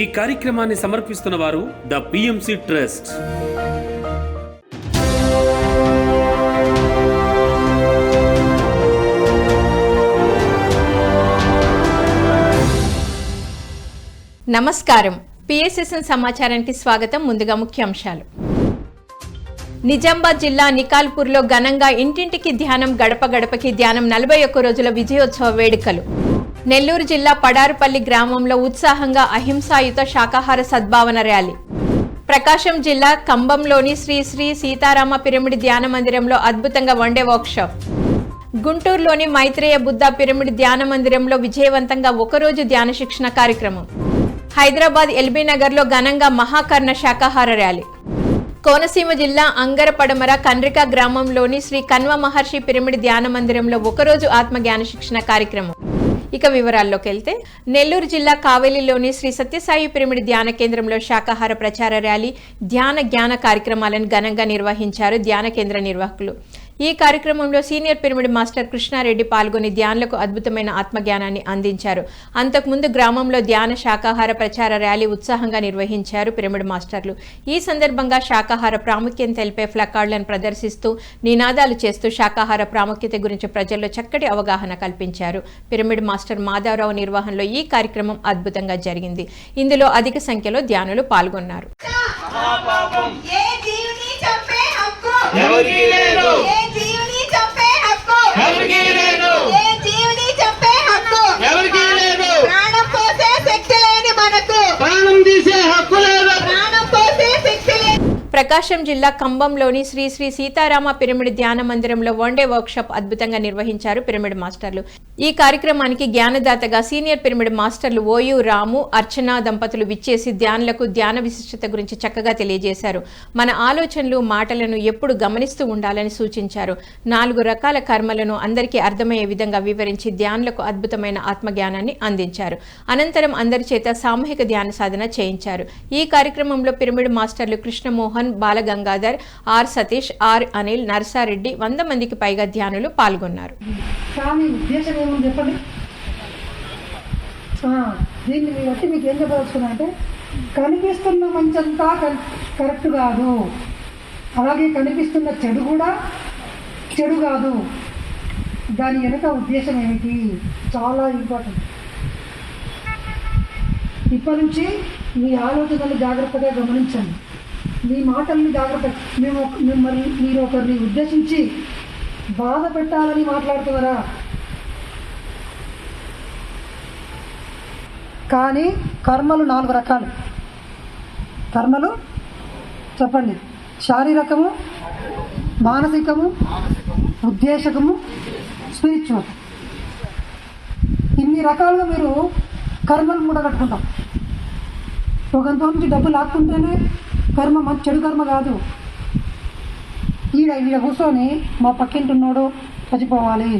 ఈ కార్యక్రమాన్ని సమర్పిస్తున్న వారు ద పిఎంసి ట్రస్ట్ నమస్కారం. పిఎస్ఎస్ఎన్ సమాచారానికి స్వాగతం. ముందుగా ముఖ్యాంశాలు. నిజామాబాద్ జిల్లా నికాల్పూర్లో ఘనంగా ఇంటింటికి ధ్యానం గడప గడపకి ధ్యానం నలభై ఒక్క రోజుల విజయోత్సవ వేడుకలు. నెల్లూరు జిల్లా పడారుపల్లి గ్రామంలో ఉత్సాహంగా అహింసాయుత శాకాహార సద్భావన ర్యాలీ. ప్రకాశం జిల్లా కంబంలోని శ్రీ శ్రీ సీతారామ పిరమిడ్ ధ్యాన మందిరంలో అద్భుతంగా వన్డే వర్క్షాప్. గుంటూరులోని మైత్రేయ బుద్ధ పిరమిడ్ ధ్యాన మందిరంలో విజయవంతంగా ఒకరోజు ధ్యాన శిక్షణ కార్యక్రమం. హైదరాబాద్ ఎల్బీ నగర్లో ఘనంగా మహాకర్ణ శాకాహార ర్యాలీ. కోనసీమ జిల్లా అంగరపడమర కన్రిక గ్రామంలోని శ్రీ కన్వ మహర్షి పిరమిడ్ ధ్యాన మందిరంలో ఒకరోజు ఆత్మ జ్ఞాన శిక్షణ కార్యక్రమం. ఇక వివరాల్లోకి వెళ్తే నెల్లూరు జిల్లా కావేలిలోని శ్రీ సత్యసాయి పిరమిడ్ ధ్యాన కేంద్రంలో శాకాహార ప్రచార ర్యాలీ ధ్యాన జ్ఞాన కార్యక్రమాలను ఘనంగా నిర్వహించారు ధ్యాన కేంద్ర నిర్వాహకులు. ఈ కార్యక్రమంలో సీనియర్ పిరమిడ్ మాస్టర్ కృష్ణారెడ్డి పాల్గొని ధ్యానులకు అద్భుతమైన ఆత్మజ్ఞానాన్ని అందించారు. అంతకుముందు గ్రామంలో ధ్యాన శాకాహార ప్రచార ర్యాలీ ఉత్సాహంగా నిర్వహించారు పిరమిడ్ మాస్టర్లు. ఈ సందర్భంగా శాకాహార ప్రాముఖ్యత తెలిపే ఫ్లకార్డులను ప్రదర్శిస్తూ నినాదాలు చేస్తూ శాకాహార ప్రాముఖ్యత గురించి ప్రజల్లో చక్కటి అవగాహన కల్పించారు. పిరమిడ్ మాస్టర్ మాధవరావు నిర్వహణలో ఈ కార్యక్రమం అద్భుతంగా జరిగింది. ఇందులో అధిక సంఖ్యలో ధ్యానులు పాల్గొన్నారు. ఎవరికీ లేదు. ఏ జీవుని చంపే హక్కు? ఎవరికీ లేదు. ఏ జీవుని చంపే హక్కు? ఎవరికీ లేదు. ప్రాణం పోసే శక్తి లేని మనకు. ప్రాణం తీసే హక్కు లేదు ప్రాణం పోసే శక్తి లేని ప్రకాశం జిల్లా కంబంలోని శ్రీ శ్రీ సీతారామ పిరమిడ్ ధ్యాన మందిరంలో వన్డే వర్క్షాప్ అద్భుతంగా నిర్వహించారు పిరమిడ్ మాస్టర్లు. ఈ కార్యక్రమానికి జ్ఞానదాతగా సీనియర్ పిరమిడ్ మాస్టర్లు ఓయు రాము అర్చన దంపతులు విచ్చేసి ధ్యానులకు ధ్యాన విశిష్టత గురించి చక్కగా తెలియజేశారు. మన ఆలోచనలు మాటలను ఎప్పుడు గమనిస్తూ ఉండాలని సూచించారు. నాలుగు రకాల కర్మలను అందరికీ అర్థమయ్యే విధంగా వివరించి ధ్యానులకు అద్భుతమైన ఆత్మజ్ఞానాన్ని అందించారు. అనంతరం అందరి చేత సామూహిక ధ్యాన సాధన చేయించారు. ఈ కార్యక్రమంలో పిరమిడ్ మాస్టర్లు కృష్ణమోహన్ బాలగంగాధర్ ఆర్ సతీష్ ఆర్ అనిల్ నర్సారెడ్డి వంద మందికి పైగా ధ్యానులు పాల్గొన్నారు. దీన్ని బట్టి మీకు ఏం అంటే కనిపిస్తున్న మంచంతా కరెక్ట్ కాదు. అలాగే కనిపిస్తున్న చెడు కూడా చెడు కాదు. దాని వెనుక ఉద్దేశం ఏమిటి? చాలా ఇంపార్టెంట్. ఇప్పటి నుంచి మీ ఆలోచనలు జాగ్రత్తగా గమనించండి. మీ మాటల్ని జాగ్రత్త మేము ఒక- మిమ్మల్ని మీరు ఒకరిని ఉద్దేశించి బాధ పెట్టాలని మాట్లాడుతున్నారా? కానీ కర్మలు నాలుగు రకాలు. కర్మలు చెప్పండి. శారీరకము మానసికము ఉద్దేశకము స్పిరిచువల్. ఇన్ని రకాలుగా మీరు కర్మలు మూడగట్టుకుంటాం ఒకంతో నుంచి డబ్బు లాక్కుంటేనే కర్మ మంచి చెడు కర్మ కాదు. ఈడ ఈడ కూర్చొని మా పక్కింటున్నాడు చచ్చిపోవాలి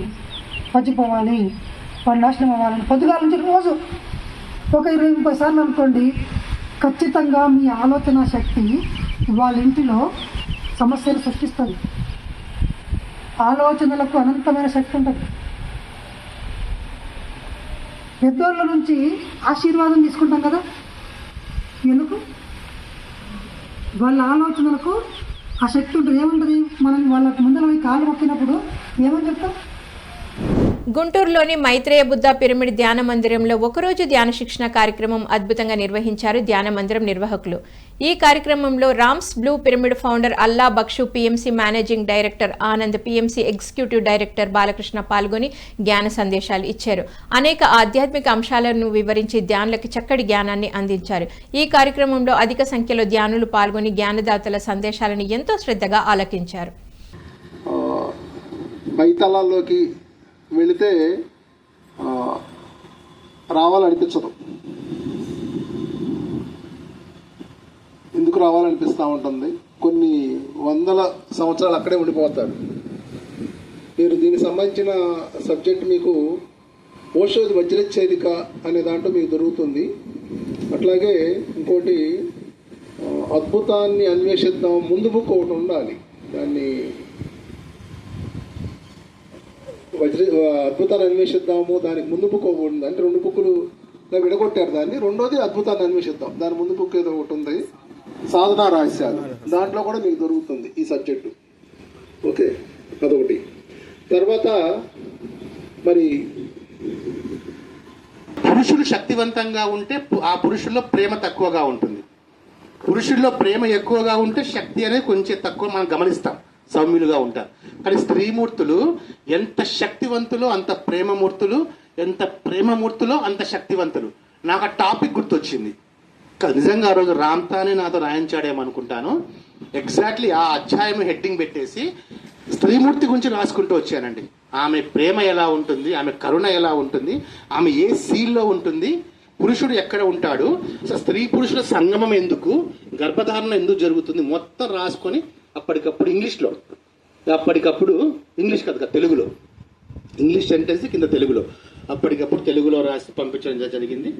చచ్చిపోవాలి వాడు నాశనం అవ్వాలని పొద్దుగాల నుంచి రోజు ఒక ఇరవై ముప్పై సార్లు అనుకోండి ఖచ్చితంగా మీ ఆలోచన శక్తి వాళ్ళ ఇంటిలో సమస్యలు సృష్టిస్తుంది. ఆలోచనలకు అనంతమైన శక్తి ఉంటుంది. పెద్దోళ్ళ నుంచి ఆశీర్వాదం తీసుకుంటాం కదా. ఎందుకు? వాళ్ళ ఆలోచనలకు ఆ శక్తి ఉంటుంది. ఏముంటుంది? మనం వాళ్ళకి ముందర పోయి కాళ్ళు మొక్కినప్పుడు ఏమని చెప్తాం? గుంటూరులోని మైత్రేయ బుద్ధ పిరమిడ్ ధ్యాన మందిరంలో ఒకరోజు ధ్యాన శిక్షణ కార్యక్రమం అద్భుతంగా నిర్వహించారు ధ్యాన మందిరం నిర్వాహకులు. ఈ కార్యక్రమంలో Rams blue pyramid founder Alla Bakshu PMC managing director Anand PMC executive director Balakrishna పాల్గొని జ్ఞాన సందేశాలు ఇచ్చారు. అనేక ఆధ్యాత్మిక అంశాలను వివరించి ధ్యానులకు చక్కటి జ్ఞానాన్ని అందించారు. ఈ కార్యక్రమంలో అధిక సంఖ్యలో ధ్యానులు పాల్గొని జ్ఞానదాతల సందేశాలను ఎంతో శ్రద్ధగా ఆలకించారు. ఆ, వెళితే రావాలనిపించదు. ఎందుకు రావాలనిపిస్తూ ఉంటుంది? కొన్ని వందల సంవత్సరాలు అక్కడే ఉండిపోతారు. మీరు దీనికి సంబంధించిన సబ్జెక్ట్ మీకు ఓషోది వజ్రచ్ఛేదిక అనే దాంట్లో మీకు దొరుకుతుంది. అట్లాగే ఇంకోటి అద్భుతాన్ని అన్వేషిద్దాం ముందు బుక్ ఒకటి ఉండాలి. దాన్ని వజ్ర అద్భుతాన్ని అన్వేషిద్దాము దానికి ముందు బుక్ ఒకటి ఉంది. అంటే రెండు బుక్కులు విడగొట్టారు దాన్ని. రెండోది అద్భుతాన్ని అన్వేషిద్దాం. దాని ముందు బుక్ ఏదో ఒకటి ఉంది. సాధనా రహస్యాలు. దాంట్లో కూడా మీకు దొరుకుతుంది ఈ సబ్జెక్టు. ఓకే? అదొకటి. తర్వాత మరి పురుషుడు శక్తివంతంగా ఉంటే పు- ఆ పురుషుల్లో ప్రేమ తక్కువగా ఉంటుంది. పురుషుల్లో ప్రేమ ఎక్కువగా ఉంటే శక్తి అనేది కొంచెం తక్కువ మనం గమనిస్తాం. సౌమ్యులుగా ఉంటారు. కానీ స్త్రీమూర్తులు ఎంత శక్తివంతులు అంత ప్రేమమూర్తులు ఎంత ప్రేమమూర్తులో అంత శక్తివంతులు. నాకు ఆ టాపిక్ గుర్తొచ్చింది. నిజంగా ఆ రోజు రామ్తానే నాతో రాయించాడేమనుకుంటాను. ఎగ్జాక్ట్లీ ఆ అధ్యాయం హెడ్డింగ్ పెట్టేసి స్త్రీమూర్తి గురించి రాసుకుంటూ వచ్చానండి. ఆమె ప్రేమ ఎలా ఉంటుంది ఆమె కరుణ ఎలా ఉంటుంది ఆమె ఏ సీల్లో ఉంటుంది పురుషుడు ఎక్కడ ఉంటాడు అసలు స్త్రీ పురుషుల సంగమం ఎందుకు గర్భధారణ ఎందుకు జరుగుతుంది మొత్తం రాసుకొని అప్పటికప్పుడు ఇంగ్లీష్లో. అప్పటికప్పుడు ఇంగ్లీష్ కదా, తెలుగులో. ఇంగ్లీష్ సెంటెన్స్ కింద తెలుగులో. అప్పటికప్పుడు తెలుగులో రాసి పంపించడం జరిగింది.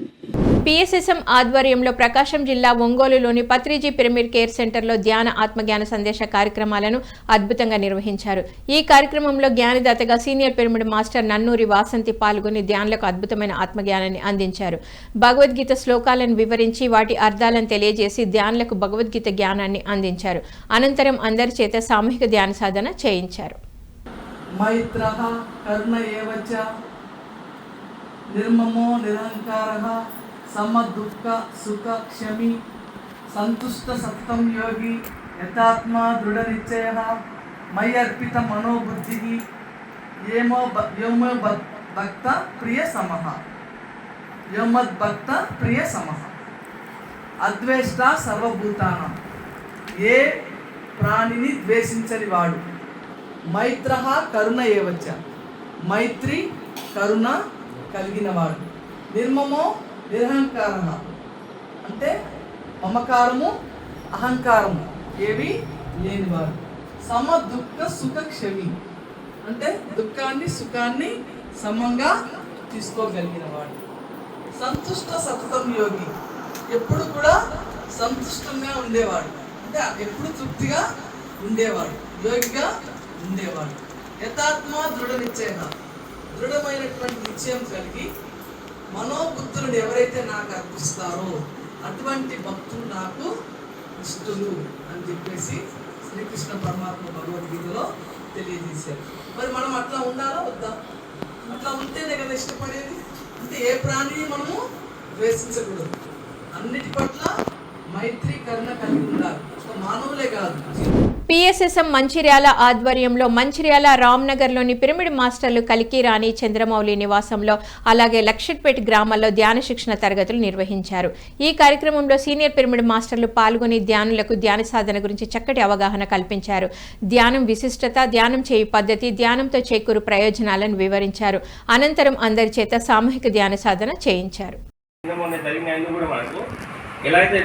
పిఎస్ఎస్ఎం ఆధ్వర్యంలో ప్రకాశం జిల్లా ఒంగోలులోని పత్రిజీ పిరమిడ్ కేర్ సెంటర్లో ధ్యాన ఆత్మజ్ఞాన సందేశ కార్యక్రమాలను అద్భుతంగా నిర్వహించారు. ఈ కార్యక్రమంలో జ్ఞానదాతగా senior pyramid master Nannuri Vasanthi పాల్గొని ధ్యానులకు అద్భుతమైన ఆత్మజ్ఞానాన్ని అందించారు. భగవద్గీత శ్లోకాలను వివరించి వాటి అర్థాలను తెలియజేసి ధ్యానులకు భగవద్గీత జ్ఞానాన్ని అందించారు. అనంతరం అందరి చేత సామూహిక ధ్యాన సాధన చేయించారు. మైత్ర కర్ణ ఏవచ? నిర్మమో నిరంకార సమదుఃఖ సుఖ క్షమి సంతుష్ట సత్తం యోగి యథాత్మ దృఢ నిశ్చయ మయ్యర్పిత మనోబుద్ధి ఏమో భ- వ్యోమో భక్త ప్రియ సమః భక్త ప్రియ సమహ అద్వేష్ట సర్వభూతానం. ఏ ప్రాణిని ద్వేషించని వాడు? మైత్ర కరుణ ఏవచ్చ మైత్రి కరుణ కలిగినవాడు. నిర్మమో నిరహంకార అంటే మమకారము అహంకారము. ఏవి? లేనివాడు. సమ దుఃఖ సుఖ క్షమి. అంటే దుఃఖాన్ని సుఖాన్ని సమంగా తీసుకోగలిగినవాడు. సంతుష్ట సతతం యోగి. ఎప్పుడు కూడా సంతుష్టంగా ఉండేవాడు. అంటే ఎప్పుడు తృప్తిగా ఉండేవాడు. యోగిగా ఉండేవాడు. యథాత్మ దృఢ నిశ్చయ దృఢమైనటువంటి నిశ్చయం కలిగి మనోబుద్ధులను ఎవరైతే నాకు అర్పిస్తారో అటువంటి భక్తులు నాకు ఇష్టలు అని చెప్పేసి శ్రీకృష్ణ పరమాత్మ భగవద్గీతలో తెలియజేశారు. మరి మనం అట్లా ఉండాలా? వద్దా? అట్లా ఉంటేనే కదా ఇష్టపడేది. అంటే ఏ ప్రాణిని మనము ద్వేషించకూడదు. అన్నిటి పట్ల మైత్రి కరుణ కలిగి ఉండాలి. ఒక మానవులే కాదు పిఎస్ఎస్ఎం మంచిర్యాల ఆధ్వర్యంలో మంచిర్యాల రామ్నగర్లోని పిరమిడ్ మాస్టర్లు కలికి రాణి చంద్రమౌళి నివాసంలో అలాగే లక్షట్పేట్ గ్రామాల్లో ధ్యాన శిక్షణ తరగతులు నిర్వహించారు. ఈ కార్యక్రమంలో సీనియర్ పిరమిడ్ మాస్టర్లు పాల్గొని ధ్యానులకు ధ్యాన సాధన గురించి చక్కటి అవగాహన కల్పించారు. ధ్యానం విశిష్టత ధ్యానం చేయు పద్ధతి ధ్యానంతో చేకూరు ప్రయోజనాలను వివరించారు. అనంతరం అందరి చేత సామూహిక ధ్యాన సాధన చేయించారు. ఎలా అయితే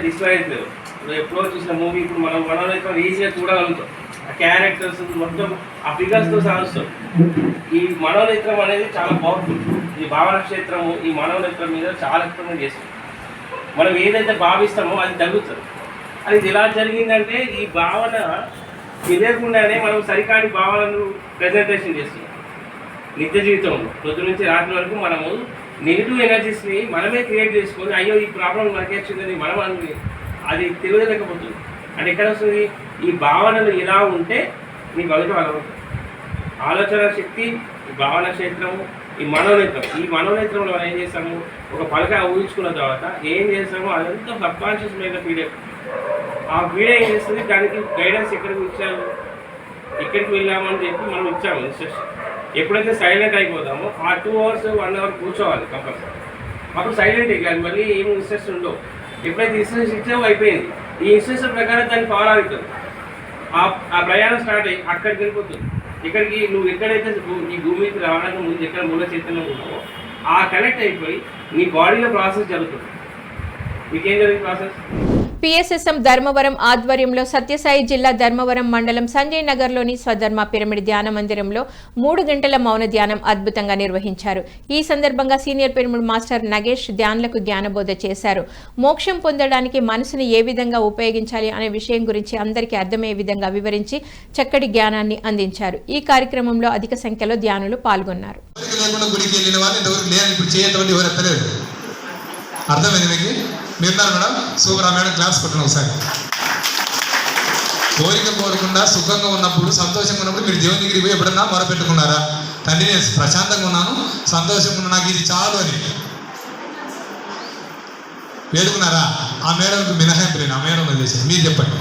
ఎప్పుడో చూసిన మూవీ ఇప్పుడు మనం మనం ఇక్కడ ఈజీగా చూడగలుగుతాం. ఆ క్యారెక్టర్స్ మొత్తం ఆ ఫిగర్స్తో సాధిస్తాం ఈ మనోనేత్రం అనేది చాలా పవర్ఫుల్ ఈ భావన క్షేత్రము ఈ మనోనేత్రం మీద చాలా ఎక్స్పెరిమెంట్ చేస్తాం. మనం ఏదైతే భావిస్తామో అది తగ్గుతుంది అది ఇది ఎలా జరిగిందంటే ఈ భావన తెలియకుండానే మనం సరికాని భావనను ప్రజెంటేషన్ చేస్తున్నాం నిత్య జీవితంలో పొద్దు నుంచి రాత్రి వరకు మనము నెగిటివ్ ఎనర్జీస్ని మనమే క్రియేట్ చేసుకొని అయ్యో ఈ ప్రాబ్లం మనకే వచ్చిందని మనం అని అది తెలియలేకపోతుంది అంటే ఎక్కడ వస్తుంది? ఈ భావనలు ఇలా ఉంటే నీ భవితం అలా ఆలోచన శక్తి ఈ భావన క్షేత్రము ఈ మనోనేత్రం. ఈ మనోనేత్రంలో మనం ఏం చేస్తాము? ఒక పలక ఊహించుకున్న తర్వాత ఏం చేస్తామో అదంతా సబ్కాన్షియస్ మీద ఫీడ్ ఆ ఫీడ్ ఏం చేస్తుంది? దానికి గైడెన్స్ ఎక్కడికి ఇచ్చాము ఎక్కడికి వెళ్ళామని చెప్పి మనం ఇచ్చాము ఇన్స్ట్రక్షన్ ఎప్పుడైతే సైలెంట్ అయిపోతామో ఆ టూ అవర్స్ వన్ అవర్ కూర్చోవాలి కంపల్సరీ అప్పుడు సైలెంట్ ఎక్కాలి మళ్ళీ ఏం ఇన్స్ట్రక్షన్ ఉండవు. ఎప్పుడైతే ఇన్సూరెన్స్ ఇచ్చామో అయిపోయింది. ఈ ఇన్సూరెన్స్ ప్రకారం దాన్ని ఫాలో అవుతుంది ఆ ఆ ప్రయాణం స్టార్ట్ అయ్యి అక్కడికి వెళ్ళిపోతుంది. ఇక్కడికి నువ్వు ఎక్కడైతే నీ భూమి మీద రావడానికి ముందు ఎక్కడ మూల చైతన్యం ఉన్నావో ఆ కనెక్ట్ అయిపోయి నీ బాడీలో ప్రాసెస్ జరుగుతుంది. మీకేం జరిగింది ప్రాసెస్ పిఎస్ఎస్ఎం ధర్మవరం ఆధ్వర్యంలో సత్యసాయి జిల్లా ధర్మవరం మండలం సంజయ్ నగర్లోని స్వధర్మ పిరమిడ్ ధ్యాన మందిరంలో మూడు గంటల మౌన ధ్యానం అద్భుతంగా నిర్వహించారు. ఈ సందర్భంగా సీనియర్ పిరమిడ్ మాస్టర్ నగేష్ ధ్యానులకు జ్ఞానబోధ చేశారు. మోక్షం పొందడానికి మనసుని ఏ విధంగా ఉపయోగించాలి అనే విషయం గురించి అందరికీ అర్థమయ్యే విధంగా వివరించి చక్కటి జ్ఞానాన్ని అందించారు. ఈ కార్యక్రమంలో అధిక సంఖ్యలో ధ్యానులు పాల్గొన్నారు. అర్థమైంది మీకు? మీరున్నారు మేడం. సూపర్ ఆ మేడం క్లాస్ కొట్టండి ఒకసారి. కోరిక కోరకుండా సుఖంగా ఉన్నప్పుడు సంతోషంగా ఉన్నప్పుడు మీరు దేవుని దగ్గరికి పోయి ఎప్పుడన్నా మొరపెట్టుకున్నారా? తండ్రి నేను ప్రశాంతంగా ఉన్నాను. సంతోషంగా ఉన్నా. నాకు ఇది చాలు అని. వేడుకున్నారా? ఆ మేడంకి మినహాయింపు లేని ఆ మేడం వదిలేసి మీరు చెప్పండి.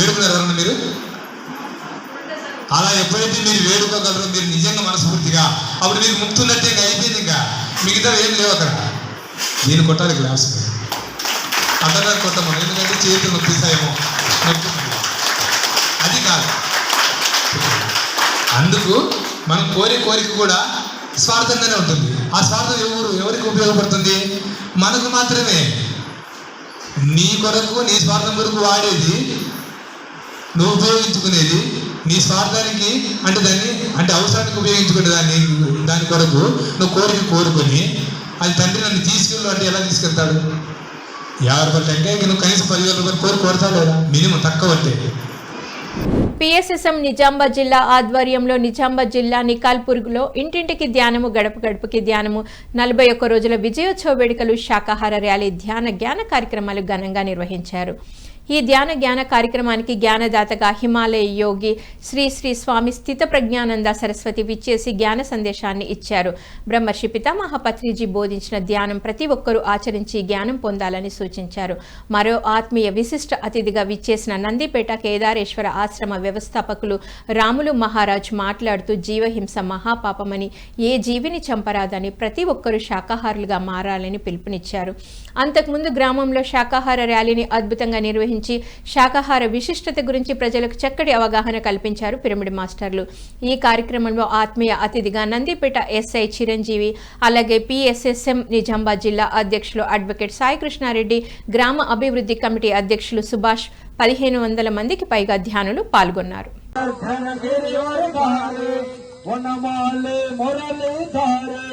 వేడుకున్నారు ఎవరన్నా మీరు? అలా ఎప్పుడైతే మీరు వేడుకోగలరో మీరు నిజంగా మనస్ఫూర్తిగా అప్పుడు మీకు ముక్తున్నట్టే ఇంకా అయిపోయింది ఇంకా మిగతా ఏం లేవు అక్కడ. నేను కొట్టాలి గ్లాస్ అతను కొట్టము ఎందుకంటే చేతులు నొప్పిస్తాయేమో. అది కాదు. అందుకు మనం కోరే కోరిక కూడా స్వార్థంగానే ఉంటుంది. ఆ స్వార్థం ఎవరు ఎవరికి ఉపయోగపడుతుంది? మనకు మాత్రమే. నీ కొరకు నీ స్వార్థం కొరకు వాడేది నువ్వు ఉపయోగించుకునేది నీ స్వార్థానికి అంటే దాన్ని అంటే అవసరానికి ఉపయోగించుకునే దాన్ని దాని కొరకు నువ్వు కోరిక కోరుకొని అది తండ్రి నన్ను తీసుకెళ్ళు అంటే ఎలా తీసుకెళ్తాడు? యాభై రూపాయలు టెంకాయకి నువ్వు కనీసం పదివేల రూపాయలు కోరు కోరుతావు లేదా మినిమం తక్కువ అంటే. పిఎస్ఎస్ఎం నిజామాబాద్ జిల్లా ఆధ్వర్యంలో నిజామాబాద్ జిల్లా నికాల్పూర్లో ఇంటింటికి ధ్యానము గడప గడపకి ధ్యానము నలభై ఒక్క రోజుల విజయోత్సవ వేడుకలు శాకాహార ర్యాలీ ధ్యాన జ్ఞాన కార్యక్రమాలు ఘనంగా నిర్వహించారు. ఈ ధ్యాన జ్ఞాన కార్యక్రమానికి జ్ఞానదాతగా హిమాలయ యోగి శ్రీ శ్రీ స్వామి స్థిత ప్రజ్ఞానంద సరస్వతి విచ్చేసి జ్ఞాన సందేశాన్ని ఇచ్చారు. బ్రహ్మర్షి పితామహ పత్రిజీ బోధించిన ధ్యానం ప్రతి ఒక్కరూ ఆచరించి జ్ఞానం పొందాలని సూచించారు. మరో ఆత్మీయ విశిష్ట అతిథిగా విచ్చేసిన నందిపేట కేదారేశ్వర ఆశ్రమ వ్యవస్థాపకులు రాములు మహారాజ్ మాట్లాడుతూ జీవహింస మహాపాపమని ఏ జీవిని చంపరాదని ప్రతి ఒక్కరూ శాకాహారులుగా మారాలని పిలుపునిచ్చారు. అంతకుముందు గ్రామంలో శాకాహార ర్యాలీని అద్భుతంగా నిర్వహించి శాకాహార విశిష్టత గురించి ప్రజలకు చక్కటి అవగాహన కల్పించారు పిరమిడ్ మాస్టర్లు. ఈ కార్యక్రమంలో ఆత్మీయ అతిథిగా నందిపేట ఎస్ఐ చిరంజీవి అలాగే పిఎస్ఎస్ఎం నిజామాబాద్ జిల్లా అధ్యక్షులు అడ్వకేట్ సాయి కృష్ణారెడ్డి గ్రామ అభివృద్ధి కమిటీ అధ్యక్షులు సుభాష్ పదిహేను వందల మందికి పైగా ధ్యానులు పాల్గొన్నారు. మొరలే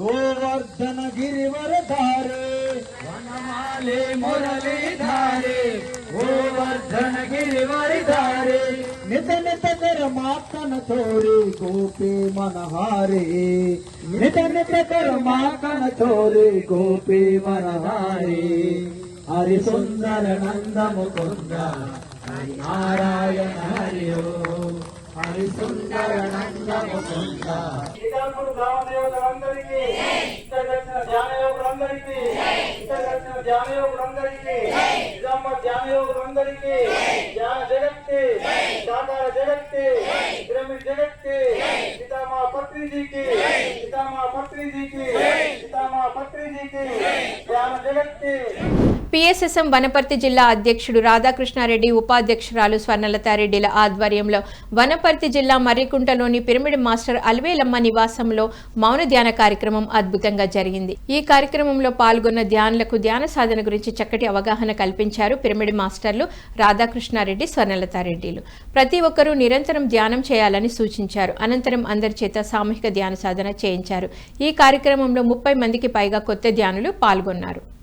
గోవర్ధన గిరివర ధారే వనమాలే మొరలే ధారే గోవర్ధన గిరివర ధారే నిత నిత తెర మాతన తోరే గోపే మనహారే నిత నిత తెర మాతన తోరే గోపే మనహారే హరి సుందర నందము కొంద హరి నారాయణ హరి ఓం హరి సుందర నందము కొంద ధ్యాన యోగులందరికీ ఇక్కడ వచ్చిన ధ్యాన యోగులందరికీ ధ్యాన యోగులందరికీ ధ్యాన సాకార పిరమిడ్ పితామా పత్రిజీకి. పితామా పత్రిజీకి. పితామా పత్రిజీకి. ధ్యాన పిఎస్ఎస్ఎం వనపర్తి జిల్లా అధ్యక్షుడు రాధాకృష్ణారెడ్డి ఉపాధ్యక్షురాలు స్వర్ణలతారెడ్డిల ఆధ్వర్యంలో వనపర్తి జిల్లా మర్రికుంటలోని పిరమిడ్ మాస్టర్ అల్వేలమ్మ నివాసంలో మౌన ధ్యాన కార్యక్రమం అద్భుతంగా జరిగింది. ఈ కార్యక్రమంలో పాల్గొన్న ధ్యానులకు ధ్యాన సాధన గురించి చక్కటి అవగాహన కల్పించారు పిరమిడ్ మాస్టర్లు రాధాకృష్ణారెడ్డి స్వర్ణలతారెడ్డిలు. ప్రతి ఒక్కరూ నిరంతరం ధ్యానం చేయాలని సూచించారు. అనంతరం అందరి చేత సామూహిక ధ్యాన సాధన చేయించారు. ఈ కార్యక్రమంలో ముప్పై మందికి పైగా కొత్త ధ్యానులు పాల్గొన్నారు.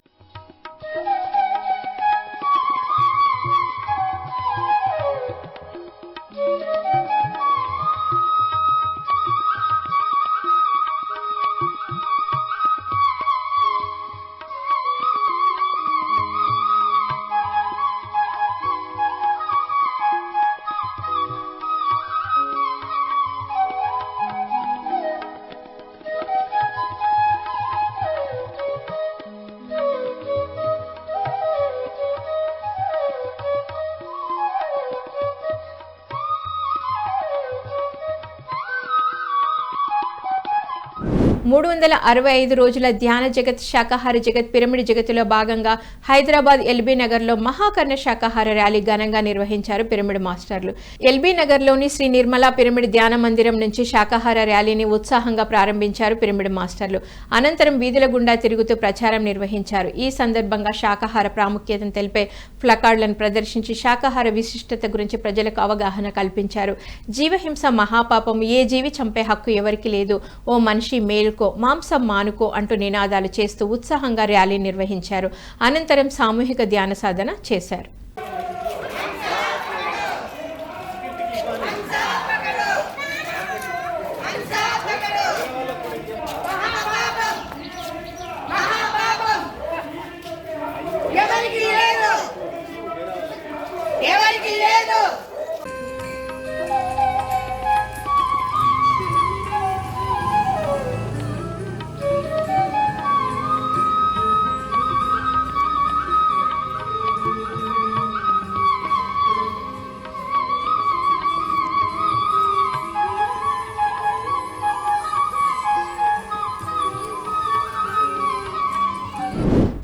మూడు వందల అరవై ఐదు రోజుల ధ్యాన జగత్ శాకాహార జగత్ పిరమిడ్ జగత్తులో భాగంగా హైదరాబాద్ ఎల్బీ నగర్లో మహాకర్ణ శాకాహార ర్యాలీ ఘనంగా నిర్వహించారు పిరమిడ్ మాస్టర్లు. ఎల్బీ నగర్లోని శ్రీ నిర్మలా పిరమిడ్ ధ్యాన మందిరం నుంచి శాకాహార ర్యాలీని ఉత్సాహంగా ప్రారంభించారు పిరమిడ్ మాస్టర్లు. అనంతరం వీధుల గుండా తిరుగుతూ ప్రచారం నిర్వహించారు. ఈ సందర్భంగా శాకాహార ప్రాముఖ్యతను తెలిపే ప్లకార్డులను ప్రదర్శించి శాకాహార విశిష్టత గురించి ప్రజలకు అవగాహన కల్పించారు. జీవహింస మహాపాపం ఏ జీవి చంపే హక్కు ఎవరికి లేదు? ఓ మనిషి మేలు మానుకో మాంసం మానుకో అంటూ నినాదాలు చేస్తూ ఉత్సాహంగా ర్యాలీ నిర్వహించారు. అనంతరం సామూహిక ధ్యాన సాధన చేశారు.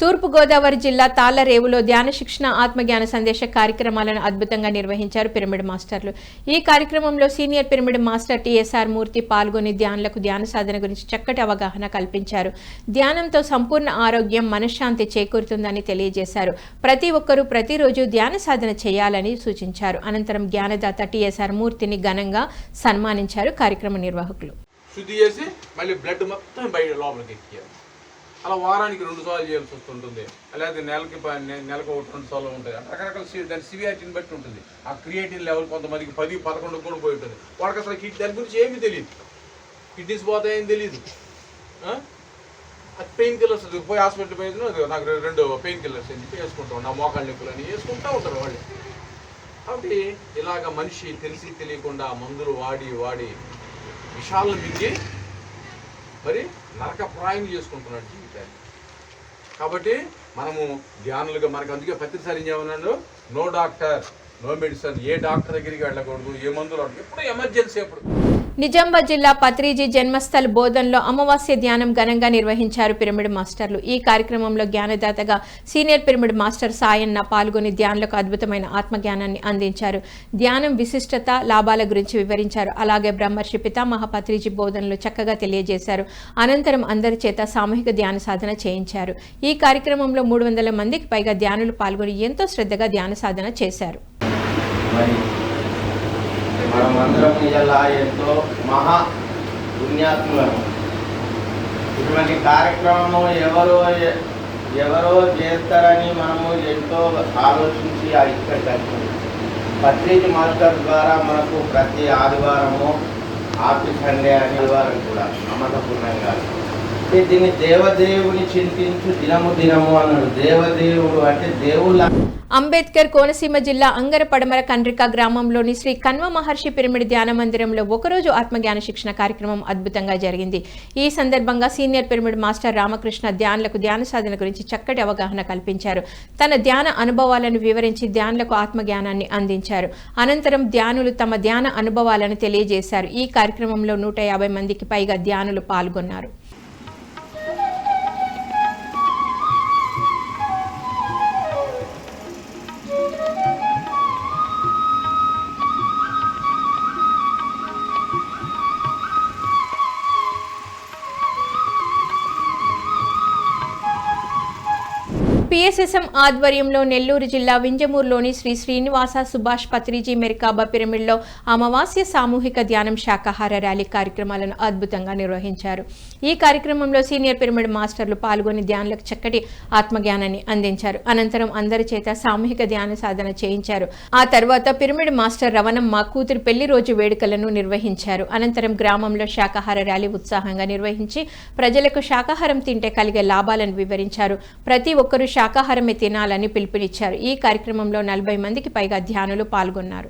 తూర్పుగోదావరి జిల్లా తాళ్ళరేవులో ధ్యాన శిక్షణ ఆత్మజ్ఞాన సందేశ కార్యక్రమాలను అద్భుతంగా నిర్వహించారు పిరమిడ్ మాస్టర్లు. ఈ కార్యక్రమంలో senior pyramid master TSR Murthy పాల్గొని ధ్యానులకు ధ్యాన సాధన గురించి చక్కటి అవగాహన కల్పించారు. ధ్యానంతో సంపూర్ణ ఆరోగ్యం మనశ్శాంతి చేకూరుతుందని తెలియజేశారు. ప్రతి ఒక్కరూ ప్రతిరోజు ధ్యాన సాధన చేయాలని సూచించారు. అనంతరం జ్ఞానదాత టిఎస్ఆర్ మూర్తిని ఘనంగా సన్మానించారు కార్యక్రమ నిర్వాహకులు. శుద్ధి చేసి మళ్ళీ బ్లడ్ మొత్తం బయట లోపలికి ఎక్కియాలి అలా వారానికి రెండు సార్లు చేయాల్సి వస్తుంటుంది. అలాగే నెలకి నెలకు ఒకటి రెండు సార్లు ఉంటాయి. రకరకాల దాని సివియారిటీని బట్టి ఉంటుంది. ఆ క్రియేటిన్ లెవెల్ కొంతమందికి పది పదకొండు కూడా పోయి ఉంటుంది. వాడికి అసలు కిడ్ దాని గురించి ఏమీ తెలియదు కిడ్నీస్ పోతాయని తెలియదు పెయిన్ కిల్లర్స్ పోయి హాస్పిటల్ పోయి నాకు రెండు పెయిన్ కిల్లర్స్ అని చెప్పి వేసుకుంటా ఉన్నా మోకాళ్ళ నొప్పులు అని వేసుకుంటూ ఉంటారు వాళ్ళు. కాబట్టి ఇలాగ మనిషి తెలిసి తెలియకుండా మందులు వాడి వాడి విషాలను మింగి మరి నరక ప్రాయం చేసుకుంటున్నాడు జీవితాన్ని. కాబట్టి మనము ధ్యానులుగా మనకు అందుకే ప్రతిసారి ఏం చేయమన్నాడు నో డాక్టర్ నో మెడిసిన్ ఏ డాక్టర్ దగ్గరికి వెళ్ళకూడదు ఏ మందులు ఎప్పుడు ఎమర్జెన్సీ ఎప్పుడు నిజామాబాద్ జిల్లా పత్రిజీ జన్మస్థల్ బోధనలో అమావాస్య ధ్యానం ఘనంగా నిర్వహించారు పిరమిడ్ మాస్టర్లు. ఈ కార్యక్రమంలో జ్ఞానదాతగా సీనియర్ పిరమిడ్ మాస్టర్ సాయన్న పాల్గొని ధ్యానులకు అద్భుతమైన ఆత్మజ్ఞానాన్ని అందించారు. ధ్యానం విశిష్టత లాభాల గురించి వివరించారు. అలాగే బ్రహ్మర్షి పితామహ పత్రిజీ బోధనలు చక్కగా తెలియజేశారు. అనంతరం అందరి చేత సామూహిక ధ్యాన సాధన చేయించారు. ఈ కార్యక్రమంలో మూడు వందల మందికి పైగా ధ్యానులు పాల్గొని ఎంతో శ్రద్ధగా ధ్యాన సాధన చేశారు. మనమందరం మనం అందరం ఇలా ఎంతో మహా పుణ్యాత్ములను. ఇటువంటి కార్యక్రమము ఎవరో ఎవరో చేస్తారని మనము ఎంతో ఆలోచించి ఆ ఇక్కడికి వచ్చింది పత్రిక మాస్టర్ ద్వారా మనకు ప్రతి ఆదివారము ఆఫీస్ సండే అని ఆదివారం కూడా నమ్మకపూర్ణంగా దీన్ని దేవదేవుని చింతించు దినము దినము అన్నాడు. దేవదేవుడు అంటే దేవుళ్ళ అంబేద్కర్ కోనసీమ జిల్లా అంగరపడమర కండ్రిక గ్రామంలోని శ్రీ కన్వ మహర్షి పిరమిడ్ ధ్యాన మందిరంలో ఒకరోజు ఆత్మజ్ఞాన శిక్షణ కార్యక్రమం అద్భుతంగా జరిగింది. ఈ సందర్భంగా సీనియర్ పిరమిడ్ మాస్టర్ రామకృష్ణ ధ్యానులకు ధ్యాన సాధన గురించి చక్కటి అవగాహన కల్పించారు. తన ధ్యాన అనుభవాలను వివరించి ధ్యానులకు ఆత్మజ్ఞానాన్ని అందించారు. అనంతరం ధ్యానులు తమ ధ్యాన అనుభవాలను తెలియజేశారు. ఈ కార్యక్రమంలో నూట యాభై మందికి పైగా ధ్యానులు పాల్గొన్నారు. టీఎస్ఎస్ఎం ఆధ్వర్యంలో నెల్లూరు జిల్లా వింజమూరులోని శ్రీ శ్రీనివాస సుభాష్ పత్రిజీ మెరికాబా పిరమిడ్లో అమావాస్య సామూహిక ధ్యానం శాకాహార ర్యాలీ కార్యక్రమాలను అద్భుతంగా నిర్వహించారు. ఈ కార్యక్రమంలో సీనియర్ పిరమిడ్ మాస్టర్లు పాల్గొని ధ్యానులకు చక్కటి ఆత్మజ్ఞానాన్ని అందించారు. అనంతరం అందరి చేత సామూహిక ధ్యాన సాధన చేయించారు. ఆ తర్వాత పిరమిడ్ మాస్టర్ రవణమ్మ కూతురు పెళ్ళి రోజు వేడుకలను నిర్వహించారు. అనంతరం గ్రామంలో శాకాహార ర్యాలీ ఉత్సాహంగా నిర్వహించి ప్రజలకు శాకాహారం తింటే కలిగే లాభాలను వివరించారు. ప్రతి ఒక్కరూ శాకాహారమే తినాలని పిలుపునిచ్చారు. ఈ కార్యక్రమంలో నలభై మందికి పైగా ధ్యానులు పాల్గొన్నారు.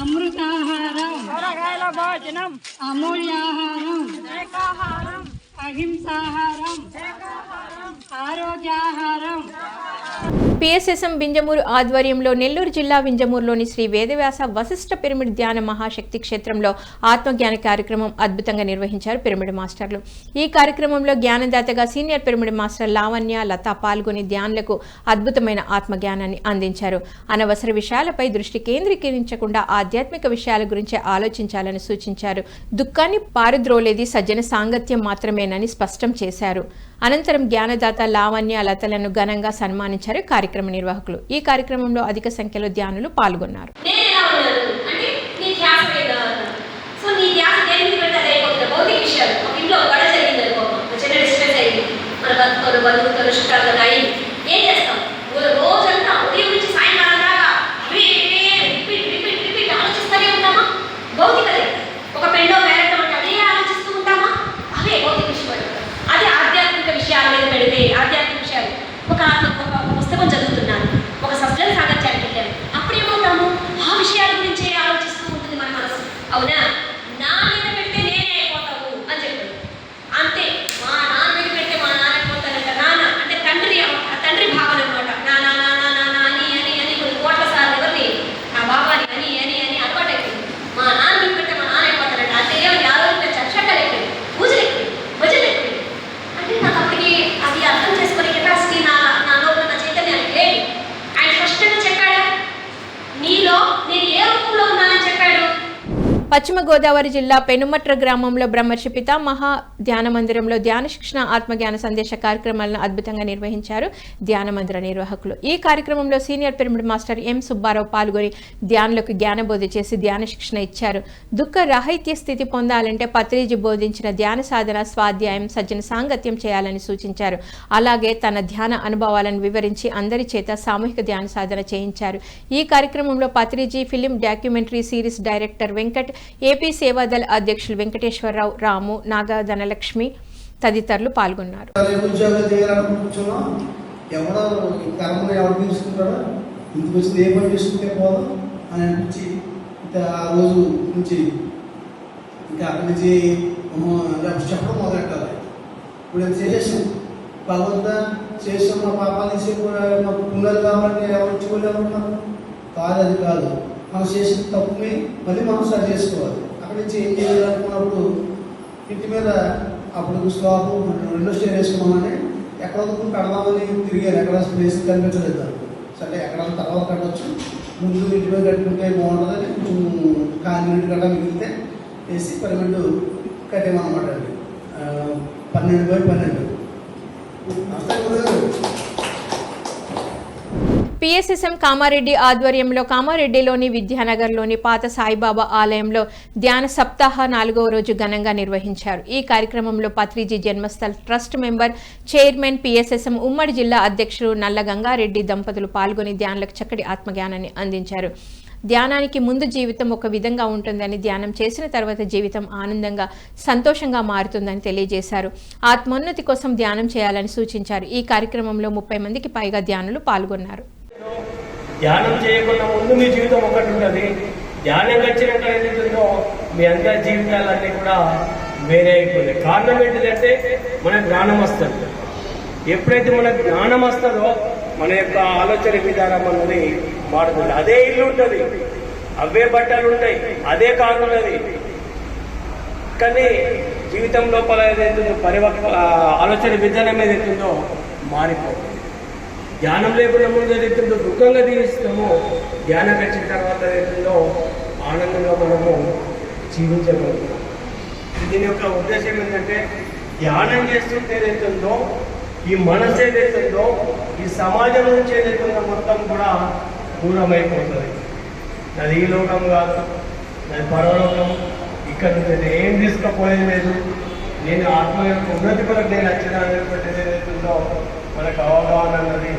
అమృతాహారం భోజనం అమూల్యాహారం అహింసాహారం ఆరోగ్యాహారం. పిఎస్ఎస్ఎం వింజమూరు ఆధ్వర్యంలో నెల్లూరు జిల్లా వింజమూరులోని శ్రీ వేదవ్యాస వశిష్ఠ పిరమిడ్ ధ్యాన మహాశక్తి క్షేత్రంలో ఆత్మజ్ఞాన కార్యక్రమం అద్భుతంగా నిర్వహించారు పిరమిడ్ మాస్టర్లు. ఈ కార్యక్రమంలో జ్ఞానదాతగా senior pyramid master Lavanya Latha పాల్గొని ధ్యానులకు అద్భుతమైన ఆత్మజ్ఞానాన్ని అందించారు. అనవసర విషయాలపై దృష్టి కేంద్రీకరించకుండా ఆధ్యాత్మిక విషయాల గురించి ఆలోచించాలని సూచించారు. దుఃఖాన్ని పారుద్రోలేది సజ్జన సాంగత్యం మాత్రమేనని స్పష్టం చేశారు. అనంతరం జ్ఞానదాత లావణ్య లతలను ఘనంగా సన్మానించారు కార్యక్రమ నిర్వాహకులు. ఈ కార్యక్రమంలో అధిక సంఖ్యలో ధ్యానులు పాల్గొన్నారు. ఇంట్లో గొడవ జరిగింది అనుకో చిన్న డిస్టర్బెన్స్ అయింది. మన భర్తలు బంధువులు చుట్టాలు కదా అయింది ఏం చేస్తాం ఓ- రోజంతా ఉదయం నుంచి సాయంకాలం దాకా అవే రిపీట్ రిపీట్ రిపీట్ ఆలోచిస్తూనే ఉంటామా భౌతికదే ఒక పెళ్ళో వేరటం అంటే అదే ఆలోచిస్తూ ఉంటామా అవే భౌతిక విషయాలు అదే ఆధ్యాత్మిక విషయాల మీద పెడితే ఆధ్యాత్మిక విషయాలు ఒక ఒక పుస్తకం చదువుతున్నాను ఒక సస్టైన్ సాగత్యానికి వెళ్ళాను అప్పుడు ఏమవుతాము ఆ విషయాల గురించే పశ్చిమ గోదావరి జిల్లా పెనుమట్ర గ్రామంలో బ్రహ్మర్షి పితామహ ధ్యాన మందిరంలో ధ్యాన శిక్షణ ఆత్మజ్ఞాన సందేశ కార్యక్రమాలను అద్భుతంగా నిర్వహించారు ధ్యాన మందిర నిర్వాహకులు. ఈ కార్యక్రమంలో senior pyramid master M Subbarao పాల్గొని ధ్యానులకు జ్ఞానబోధ చేసి ధ్యాన శిక్షణ ఇచ్చారు. దుఃఖ రాహిత్య స్థితి పొందాలంటే పత్రిజీ బోధించిన ధ్యాన సాధన స్వాధ్యాయం సజ్జన సాంగత్యం చేయాలని సూచించారు. అలాగే తన ధ్యాన అనుభవాలను వివరించి అందరి చేత సామూహిక ధ్యాన సాధన చేయించారు. ఈ కార్యక్రమంలో Patriji film documentary series director Venkat AP Badal అధ్యక్షులు వెంకటేశ్వరరావు రాము నాగా ధనలక్ష్మి తదితరులు పాల్గొన్నారు. ఉద్యోగం ఎవడో కర్మలు ఇంటికి వచ్చి ఏ పని చేసుకుంటే పోదాం? అని అనిపించి ఆ రోజు నుంచి ఇంకా అక్కడి నుంచి చెప్పడం మొదలెట్టాలి. ఇప్పుడు చేసేసాం. చేసాం మా పాపాలు తీసి మాకు పుణ్యాలు కాబట్టి ఎవరు ఇచ్చుకోలేము కాదు అది కాదు. మనం చేసిన తప్పుని మళ్ళీ మనం సరి చేసుకోవాలి. అక్కడి నుంచి ఏం చేయాలనుకున్నప్పుడు ఇంటి మీద అప్పుడు స్లాబ్ రెండో స్టేర్ వేసుకున్నామని ఎక్కడ వదుకుని కడదామని తిరిగారు. ఎక్కడ ప్లేస్ కనిపించలేదు. సరే ఎక్కడ తర్వాత కట్టవచ్చు ముందు ఇంటి మీద కట్టుకుంటే బాగుంటుందని కాంక్రీట్ కట్ట మిగిలితే వేసి పన్నెండు కట్టామన్నమాట అండి. పన్నెండు బై పన్నెండు. అంతా పిఎస్ఎస్ఎం కామారెడ్డి ఆధ్వర్యంలో కామారెడ్డిలోని విద్యానగర్లోని పాత సాయిబాబా ఆలయంలో ధ్యాన సప్తాహ నాలుగవ రోజు ఘనంగా నిర్వహించారు. ఈ కార్యక్రమంలో Patriji Janmasthal trust member chairman PSSM ఉమ్మడి జిల్లా అధ్యక్షులు నల్ల గంగారెడ్డి దంపతులు పాల్గొని ధ్యానులకు చక్కటి ఆత్మజ్ఞానాన్ని అందించారు. ధ్యానానికి ముందు జీవితం ఒక విధంగా ఉంటుందని ధ్యానం చేసిన తర్వాత జీవితం ఆనందంగా సంతోషంగా మారుతుందని తెలియజేశారు. ఆత్మోన్నతి కోసం ధ్యానం చేయాలని సూచించారు. ఈ కార్యక్రమంలో ముప్పై మందికి పైగా ధ్యానులు పాల్గొన్నారు. ధ్యానం చేయకుండా ముందు మీ జీవితం ఒకటి ఉంటుంది. ధ్యానం వచ్చినాక ఏదైతుందో మీ అందరి జీవితాలన్నీ కూడా వేరే అయిపోయింది కారణం ఏంటిదంటే మన జ్ఞానం వస్తుంది. ఎప్పుడైతే మనకు జ్ఞానం వస్తుందో మన యొక్క ఆలోచన విధానం అన్నది మారుతుంది. అదే ఇల్లు ఉంటుంది. అవే బట్టలు ఉంటాయి. అదే కారు ఉన్నది. కానీ జీవితం లోపల ఏదైతుందో పరివక్ ఆలోచన విధానం ఏదైతుందో మారిపోతుంది. ధ్యానం లేకుండా ముందు ఏదైతుందో దుఃఖంగా జీవిస్తామో ధ్యానం వచ్చిన తర్వాత ఏదైతుందో ఆనందంగా మనము జీవించగలుగుతాం. దీని యొక్క ఉద్దేశం ఏంటంటే ధ్యానం చేస్తుంటే ఏదైతుందో ఈ మనసు ఏదైతుందో ఈ సమాజం నుంచి ఏదైతుందో మొత్తం కూడా దూరమైపోతుంది. అది ఈ లోకం కాదు అది పరలోకం. ఇక్కడ నేను ఏం తీసుకుపోయేది లేదు. నేను ఆత్మ యొక్క ఉన్నతి కొరకు నేను వచ్చిన ఏదైతుందో మనకు అవగాహన అన్నది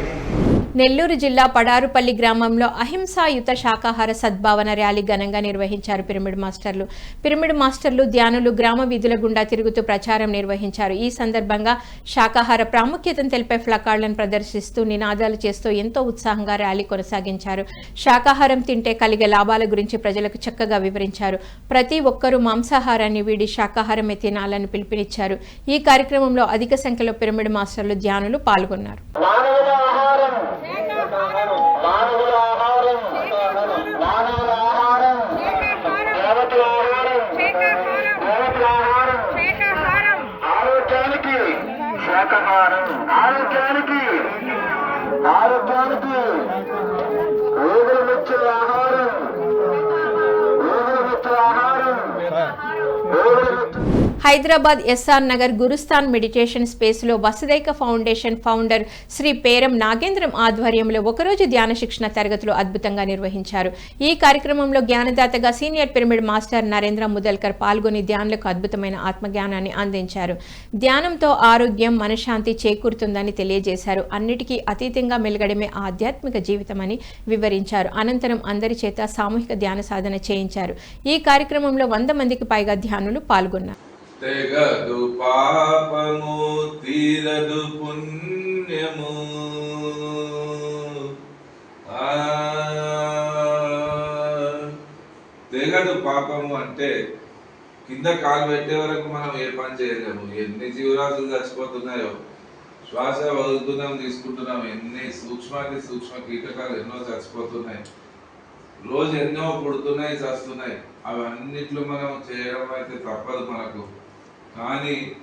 నెల్లూరు జిల్లా పడారుపల్లి గ్రామంలో అహింసాయుత శాకాహార సద్భావన ర్యాలీ ఘనంగా నిర్వహించారు పిరమిడ్ మాస్టర్లు. పిరమిడ్ మాస్టర్లు ధ్యానులు గ్రామ వీధుల గుండా తిరుగుతూ ప్రచారం నిర్వహించారు. ఈ సందర్భంగా శాకాహార ప్రాముఖ్యతను తెలిపే ఫ్లకార్డులను ప్రదర్శిస్తూ నినాదాలు చేస్తూ ఎంతో ఉత్సాహంగా ర్యాలీ కొనసాగించారు. శాకాహారం తింటే కలిగే లాభాల గురించి ప్రజలకు చక్కగా వివరించారు. ప్రతి ఒక్కరూ మాంసాహారాన్ని వీడి శాకాహారమే తినాలని పిలుపునిచ్చారు. ఈ కార్యక్రమంలో అధిక సంఖ్యలో పిరమిడ్ మాస్టర్లు ధ్యానులు పాల్గొన్నారు. Thank you. Hyderabad S R Nagar Gurusthan meditation స్పేస్లో వసుదైక ఫౌండేషన్ ఫౌండర్ శ్రీ పేరం నాగేంద్రం ఆధ్వర్యంలో ఒకరోజు ధ్యాన శిక్షణ తరగతులు అద్భుతంగా నిర్వహించారు. ఈ కార్యక్రమంలో జ్ఞానదాతగా senior pyramid master Narendra Mudalkar పాల్గొని ధ్యానులకు అద్భుతమైన ఆత్మజ్ఞానాన్ని అందించారు. ధ్యానంతో ఆరోగ్యం మనశ్శాంతి చేకూరుతుందని తెలియజేశారు. అన్నిటికీ అతీతంగా మెలగడమే ఆధ్యాత్మిక జీవితమని వివరించారు. అనంతరం అందరి చేత సామూహిక ధ్యాన సాధన చేయించారు. ఈ కార్యక్రమంలో వంద మందికి పైగా ధ్యానులు పాల్గొన్నారు. తెగదు పాపము తీరదు పుణ్యము. తెగదు పాపము అంటే కింద కాలు పెట్టే వరకు మనం ఏ పని చేయలేము. ఎన్ని జీవరాశులు చచ్చిపోతున్నాయో శ్వాస వదులుతున్నాం తీసుకుంటున్నాం ఎన్ని సూక్ష్మాతి సూక్ష్మ కీటకాలు ఎన్నో చచ్చిపోతున్నాయి. రోజు ఎన్నో పుడుతున్నాయి చస్తున్నాయి. అవన్నిట్లో మనం చేయడం అయితే తప్పదు మనకు. కానీ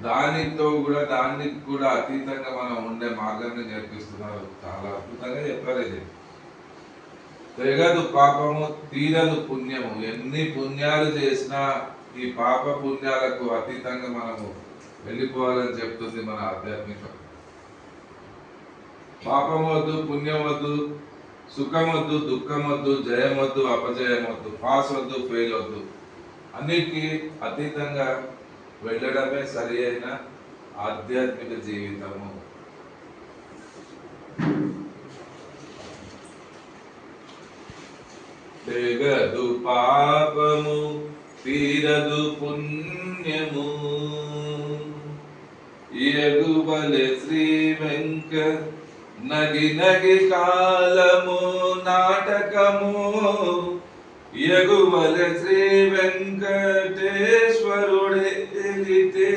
దానితో కూడా దానికి కూడా అతీతంగా మనం ఉండే మార్గాన్ని నేర్పిస్తున్నారు. చాలా అద్భుతంగా చెప్పారు ఇది. తెగదు పాపము తీరదు పుణ్యము. ఎన్ని పుణ్యాలు చేసినా ఈ పాప పుణ్యాలకు అతీతంగా మనము వెళ్ళిపోవాలని చెప్తుంది మన ఆధ్యాత్మికం. పాపం వద్దు పుణ్యం వద్దు సుఖం వద్దు దుఃఖం వద్దు జయం వద్దు అపజయం వద్దు పాస్ వద్దు ఫెయిల్ వద్దు అన్నిటికీ అతీతంగా వెళ్ళడమే సరి అయిన ఆధ్యాత్మిక జీవితము. తెగదు పాపము తీరదు పుణ్యము. ఎగుబలె శ్రీ వెంక నగి నగి కాలము నాటకము. ఎగుబలె శ్రీ వెంకటేశ్వరుడే ఎలితే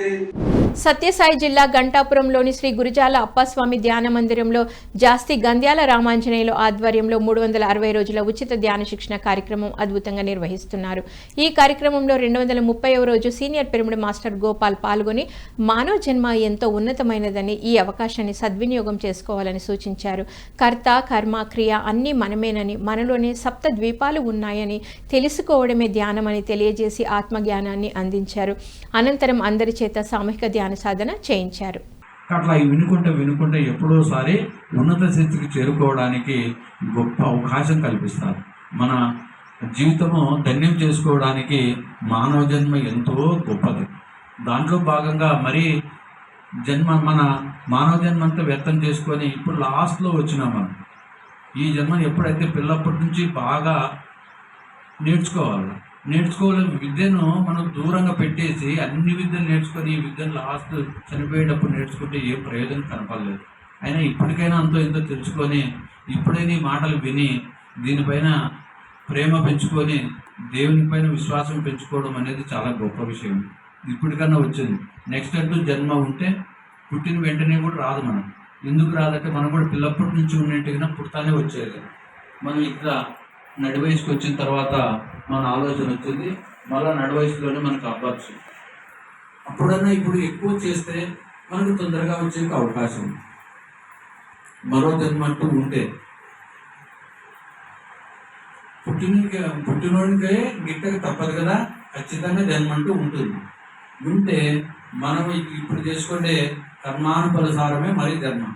సత్యసాయి జిల్లా గంటాపురంలోని శ్రీ గురుజాల అప్పస్వామి ధ్యాన మందిరంలో జాస్తి గంధ్యాల రామాంజనేయులు ఆధ్వర్యంలో మూడు వందల అరవై రోజుల ఉచిత ధ్యాన శిక్షణ కార్యక్రమం అద్భుతంగా నిర్వహిస్తున్నారు. ఈ కార్యక్రమంలో రెండు వందల ముప్పైవ రోజు సీనియర్ పిరమిడ్ మాస్టర్ గోపాల్ పాల్గొని మానవ జన్మ ఎంతో ఉన్నతమైనదని ఈ అవకాశాన్ని సద్వినియోగం చేసుకోవాలని సూచించారు. కర్త కర్మ క్రియ అన్నీ మనమేనని మనలోనే సప్త ద్వీపాలు ఉన్నాయని తెలుసుకోవడమే ధ్యానమని తెలియజేసి ఆత్మజ్ఞానాన్ని అందించారు. అనంతరం అందరి చేత సామూహిక ధ్యానం సాధన చేయించారు. అట్లా ఈ వినుకుంటే వినుకుంటే ఎప్పుడోసారి ఉన్నత స్థితికి చేరుకోవడానికి గొప్ప అవకాశం కల్పిస్తారు. మన జీవితము ధన్యం చేసుకోవడానికి మానవ జన్మ ఎంతో గొప్పది. దాంట్లో భాగంగా మరి జన్మ మన మానవ జన్మ అంతా వ్యర్థం చేసుకొని ఇప్పుడు లాస్ట్లో వచ్చినాం మనం. ఈ జన్మ ఎప్పుడైతే పిల్లప్పటి నుంచి బాగా నేర్చుకోవాలి. నేర్చుకోవాలి విద్యను మనం దూరంగా పెట్టేసి అన్ని విద్యలు నేర్చుకొని ఈ విద్యను లాస్ట్ చనిపోయేటప్పుడు నేర్చుకుంటే ఏ ప్రయోజనం కనపడలేదు. అయినా ఇప్పటికైనా అంతో ఎంతో తెలుసుకొని ఇప్పుడైనా ఈ మాటలు విని దీనిపైన ప్రేమ పెంచుకొని దేవుని పైన విశ్వాసం పెంచుకోవడం అనేది చాలా గొప్ప విషయం. ఇప్పటికన్నా వచ్చింది. నెక్స్ట్ అంటూ జన్మ ఉంటే పుట్టిన వెంటనే కూడా రాదు మనం. ఎందుకు రాదంటే మనం కూడా పిల్లప్పటి నుంచి ఉన్నట్టుగా పుడతానే వచ్చేది. మనం ఇక్కడ నడి వచ్చిన తర్వాత మన ఆలోచన వచ్చింది. మళ్ళీ నడి వయసులోనే మనకు అవ్వచ్చు. అప్పుడన్నా ఇప్పుడు ఎక్కువ చేస్తే మనకు తొందరగా వచ్చే అవకాశం ఉంది. మరో జన్మ ఉంటే పుట్టినకి పుట్టినోడికే గిట్టక తప్పదు కదా? ఖచ్చితంగా జన్మంటూ ఉంటుంది. ఉంటే మనం ఇప్పుడు చేసుకునే కర్మానుపలసారమే మరీ ధర్మం